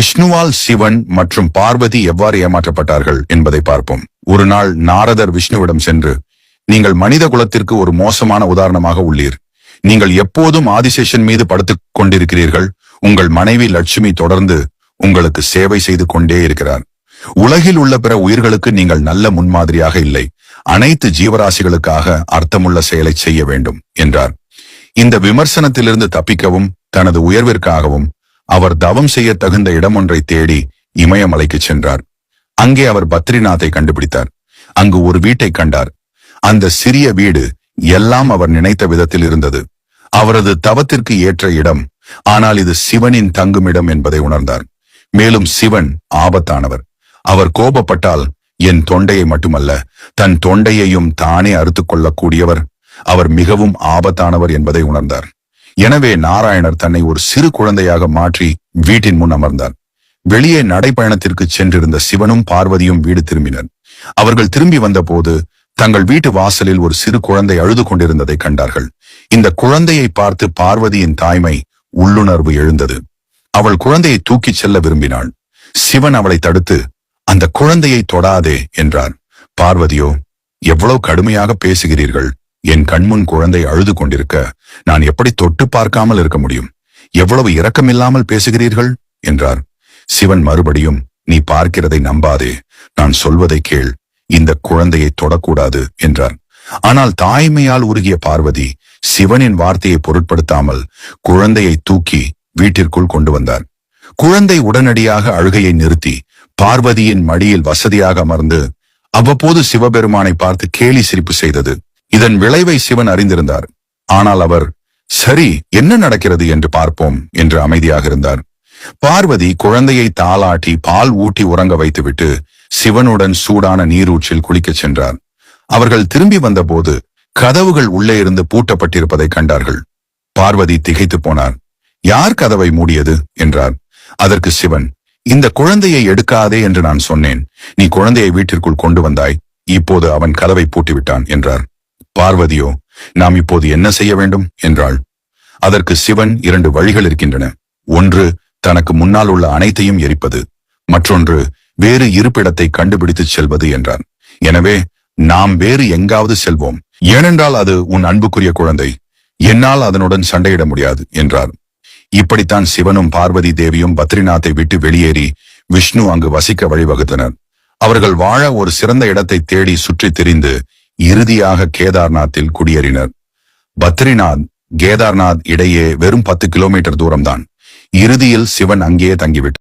விஷ்ணுவால் சிவன் மற்றும் பார்வதி எவ்வாறு ஏமாற்றப்பட்டார்கள் என்பதை பார்ப்போம். ஒரு நாள் நாரதர் விஷ்ணுவிடம் சென்று நீங்கள் மனித குலத்திற்கு ஒரு மோசமான உதாரணமாக உள்ளீர். நீங்கள் எப்போதும் ஆதிசேஷன் மீது படுத்துக் கொண்டிருக்கிறீர்கள். உங்கள் மனைவி லட்சுமி தொடர்ந்து உங்களுக்கு சேவை செய்து கொண்டே இருக்கிறார். உலகில் உள்ள பிற உயிர்களுக்கு நீங்கள் நல்ல முன்மாதிரியாக இல்லை. அனைத்து ஜீவராசிகளுக்காக அர்த்தமுள்ள செயலை செய்ய வேண்டும் என்றார். இந்த விமர்சனத்திலிருந்து தப்பிக்கவும் தனது உயர்விற்காகவும் அவர் தவம் செய்ய தகுந்த இடம் ஒன்றை தேடி இமயமலைக்கு சென்றார். அங்கே அவர் பத்ரிநாத்தை கண்டுபிடித்தார். அங்கு ஒரு வீட்டை கண்டார். அந்த சிறிய வீடு எல்லாம் அவர் நினைத்த விதத்தில் இருந்தது. அவரது தவத்திற்கு ஏற்ற இடம் ஆனால் இது சிவனின் தங்குமிடம் என்பதை உணர்ந்தார். மேலும் சிவன் ஆபத்தானவர். அவர் கோபப்பட்டால் என் தொண்டையை மட்டுமல்ல தன் தொண்டையையும் தானே அறுத்துக் கொள்ளக்கூடியவர். அவர் மிகவும் ஆபத்தானவர் என்பதை உணர்ந்தார். எனவே நாராயணர் தன்னை ஒரு சிறு குழந்தையாக மாற்றி வீட்டின் முன் அமர்ந்தார். வெளியே நடைப்பயணத்திற்கு சென்றிருந்த சிவனும் பார்வதியும் வீடு திரும்பினர். அவர்கள் திரும்பி வந்தபோது தங்கள் வீட்டு வாசலில் ஒரு சிறு குழந்தை அழுது கொண்டிருந்ததை கண்டார்கள். இந்த குழந்தையை பார்த்து பார்வதியின் தாய்மை உள்ளுணர்வு எழுந்தது. அவள் குழந்தையை தூக்கிச் செல்ல விரும்பினாள். சிவன் அவளை தடுத்து அந்த குழந்தையை தொடாதே என்றார். பார்வதியோ எவ்வளவு கடுமையாக பேசுகிறீர்கள். என் கண்முன் குழந்தை அழுது கொண்டிருக்க நான் எப்படி தொட்டு பார்க்காமல் இருக்க முடியும்? எவ்வளவு இரக்கமில்லாமல் பேசுகிறீர்கள்? என்றார். சிவன் மறுபடியும் நீ பார்க்கிறதை நம்பாதே. நான் சொல்வதை கேள். இந்த குழந்தையை தொடக்கூடாது என்றார். ஆனால் தாய்மையால் உருகிய பார்வதி சிவனின் வார்த்தையை பொருட்படுத்தாமல் குழந்தையை தூக்கி வீட்டிற்குள் கொண்டு வந்தார். குழந்தை உடனடியாக அழுகையை நிறுத்தி பார்வதியின் மடியில் வசதியாக அமர்ந்து அவ்வப்போது சிவபெருமானை பார்த்து கேலி சிரிப்பு செய்தது. இதன் விளைவை சிவன் அறிந்திருந்தார். ஆனால் அவர் சரி என்ன நடக்கிறது என்று பார்ப்போம் என்று அமைதியாக இருந்தார். பார்வதி குழந்தையை தாளாட்டி பால் ஊட்டி உறங்க வைத்துவிட்டு சிவனுடன் சூடான நீரூற்றில் குளிக்கச் சென்றார். அவர்கள் திரும்பி வந்தபோது கதவுகள் உள்ளே இருந்து பூட்டப்பட்டிருப்பதை கண்டார்கள். பார்வதி திகைத்து போனார். யார் கதவை மூடியது? என்றார். அதற்கு சிவன் இந்த குழந்தையை எடுக்காதே என்று நான் சொன்னேன். நீ குழந்தையை வீட்டிற்குள் கொண்டு வந்தாய். இப்போது அவன் கதவை பூட்டிவிட்டான் என்றார். பார்வதியோ நாம் இப்போது என்ன செய்ய வேண்டும்? என்றாள். அதற்கு சிவன் இரண்டு வழிகள் இருக்கின்றன. ஒன்று தனக்கு முன்னால் உள்ள அனைத்தையும் எரிப்பது. மற்றொன்று வேறு இருப்பிடத்தை கண்டுபிடித்துச் செல்வது என்றார் எனவே நாம் வேறு எங்காவது செல்வோம். ஏனென்றால் அது உன் அன்புக்குரிய குழந்தை. என்னால் அதனுடன் சண்டையிட முடியாது என்றார். இப்படித்தான் சிவனும் பார்வதி தேவியும் பத்ரிநாத்தை விட்டு வெளியேறி விஷ்ணு அங்கு வசிக்க வழிவகுத்தனர். அவர்கள் வாழ ஒரு சிறந்த இடத்தை தேடி சுற்றித் திரிந்து இறுதியாக கேதார்நாத்தில் குடியேறினர். பத்ரிநாத் கேதார்நாத் இடையே வெறும் பத்து கிலோமீட்டர் தூரம்தான். இறுதியில் சிவன் அங்கேயே தங்கிவிட்டார்.